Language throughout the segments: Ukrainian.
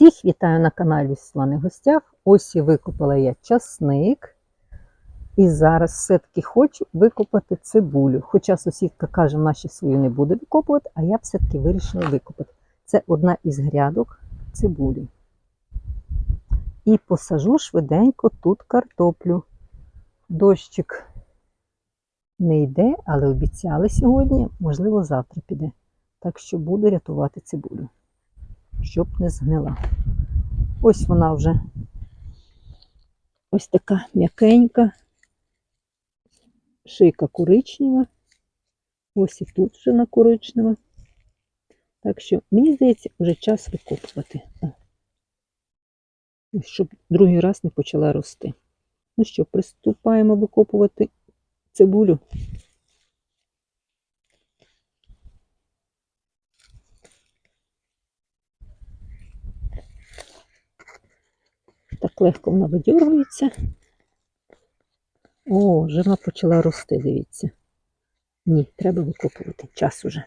Всіх вітаю на каналі Світлани Гостях. Ось і викопала я часник. І зараз все-таки хочу викопати цибулю. Хоча сусідка каже, ще свою не буде викопувати, а я все-таки вирішила викопати. Це одна із грядок цибулі. І посажу швиденько тут картоплю. Дощик не йде, але обіцяли сьогодні, можливо, завтра піде. Так що буду рятувати цибулю, щоб не згнила. Ось вона вже ось така м'якенька, шийка коричнева. Ось і тут вже на коричнева. Так що, мені здається, вже час викопувати. Щоб другий раз не почала рости. Ну що, приступаємо викопувати цибулю. Легко вона видьоргується. О, вже почала рости, дивіться. Ні, треба викопувати. Час уже.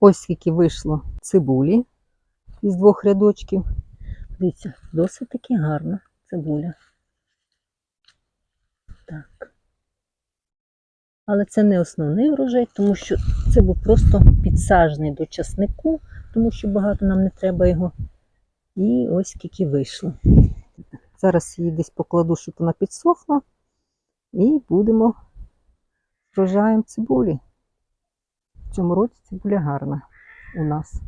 Ось скільки вийшло цибулі із двох рядочків. Дивіться, досить таки гарна цибуля. Але це не основний врожай, тому що це був просто підсаджений до часнику, тому що багато нам не треба його. І ось скільки вийшло. Зараз її десь покладу, щоб вона підсохла. І будемо врожаєм цибулі. В цьому році цибуля гарна у нас.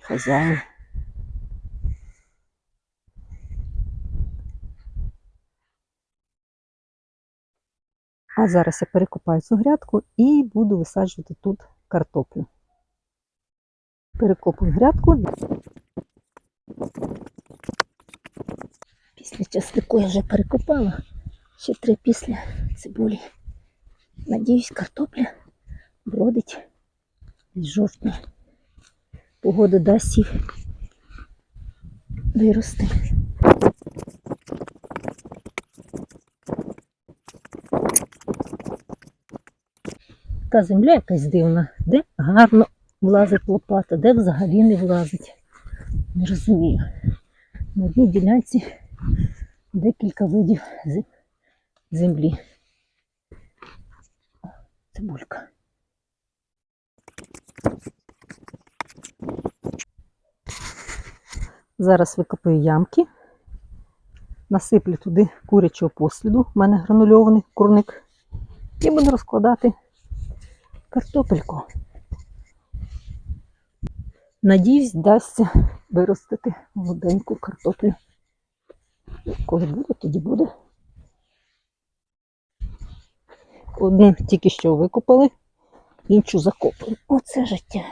Хазяїн. А зараз я перекопаю цю грядку і буду висаджувати тут картоплю. Перекопую грядку. Після часнику я вже перекопала. Ще три після цибулі. Надіюсь, картопля вродить з жовтня. Погода дасть їх вирости. Така земля якась дивна, де гарно влазить лопата, де взагалі не влазить. Не розумію. На одній ділянці декілька видів зе- землі. Цибулька. Зараз викопаю ямки, насиплю туди курячого посліду, у мене гранульований курник, і буду розкладати картопельку. Надіюсь, вдасться виростити молоденьку картоплю. Коли буде, тоді буде. Одну тільки що викопали, іншу закопаємо. Оце життя.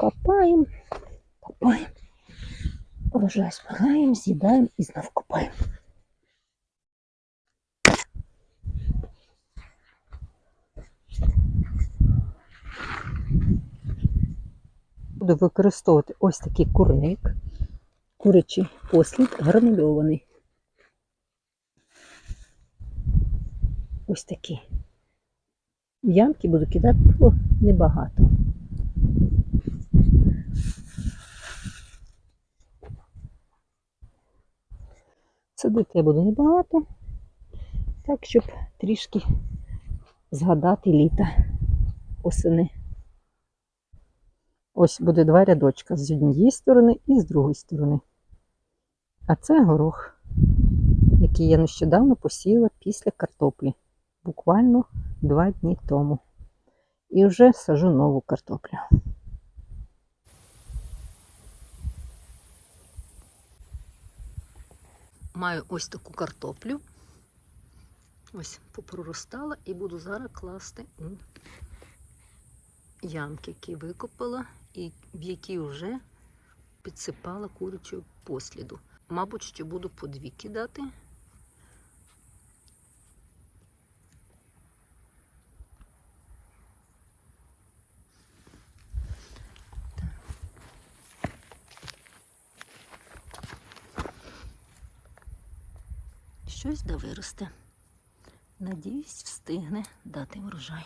Копаємо, копаємо, врожай збираємо, з'їдаємо і знов копаємо. Буду використовувати ось такий курник, курячий послід гранульований. Ось такий. В ямки буду кидати було небагато. Садити я буду небагато, так, щоб трішки згадати літа осени. Ось буде два рядочка з однієї сторони і з другої сторони. А це горох, який я нещодавно посіяла після картоплі. Буквально два дні тому. І вже сажу нову картоплю. Маю ось таку картоплю. Ось попроростала і буду зараз класти у ямки, які викопала, і в якій вже підсипала курячу посліду. Мабуть, ще буду по дві кидати. Щось довиросте. Надіюсь, встигне дати врожай.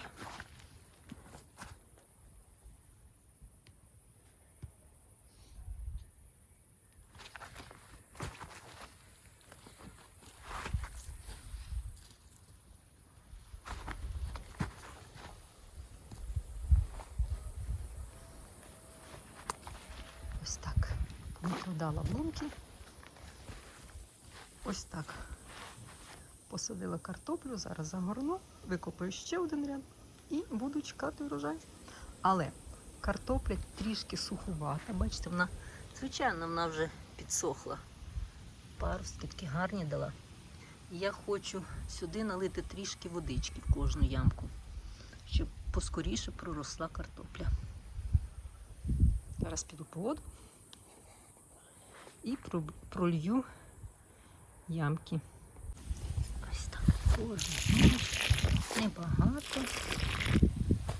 Продала блумки. Ось так. Посадила картоплю, зараз загорну, викопаю ще один ряд і буду чекати врожай. Але картопля трішки сухувата. Бачите, вона, звичайно, вона вже підсохла. Паростки такі гарні дала. Я хочу сюди налити трішки водички в кожну ямку, щоб поскоріше проросла картопля. Зараз піду по воду і пролью ямки. Ось так. кожен. небагато,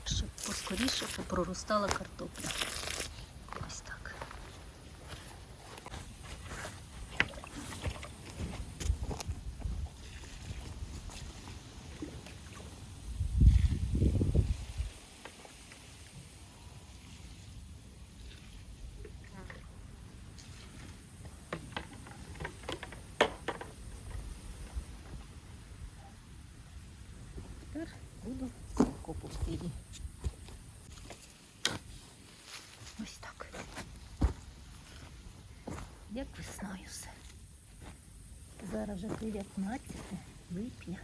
щоб поскоріше попроростала картопля. Ось так. Тепер буду закопувати її. Ось так. Як весною все. Зараз вже 19 липня.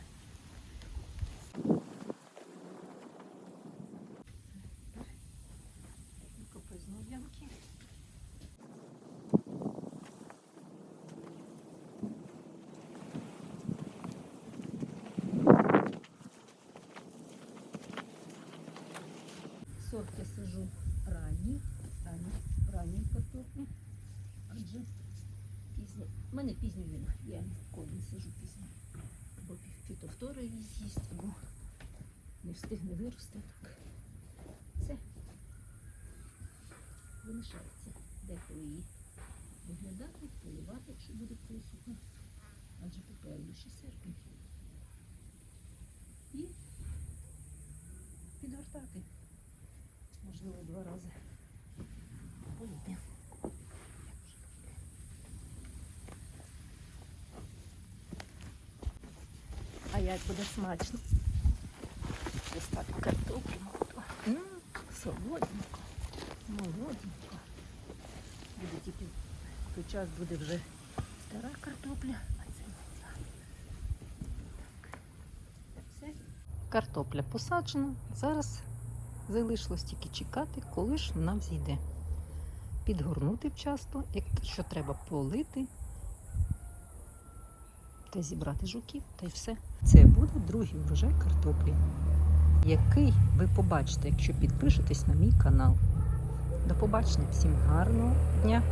Викопаю знову ямки. Сорт я сажу ранній, ранній, ранній картоплі, адже пізні. У мене пізній нема, я ніколи не сажу пізній. Або фітофтора її з'їсть, або не встигне вирости так. Це залишається деколи її виглядати, поливати, якщо буде присутня. Адже попереду ще серпень. І підгортати можливо, два рази. Поїде. А як буде смачно? Ось так картоплю. М, Солоденько, молоденько. Буде тільки в той час буде вже стара картопля, а. Все. Картопля посаджена. Зараз Залишилось тільки чекати, коли ж вона взійде. Підгорнути вчасно, якщо треба полити та зібрати жуків, та й все. Це буде другий врожай картоплі, який ви побачите, якщо підпишетесь на мій канал. До побачення, всім гарного дня!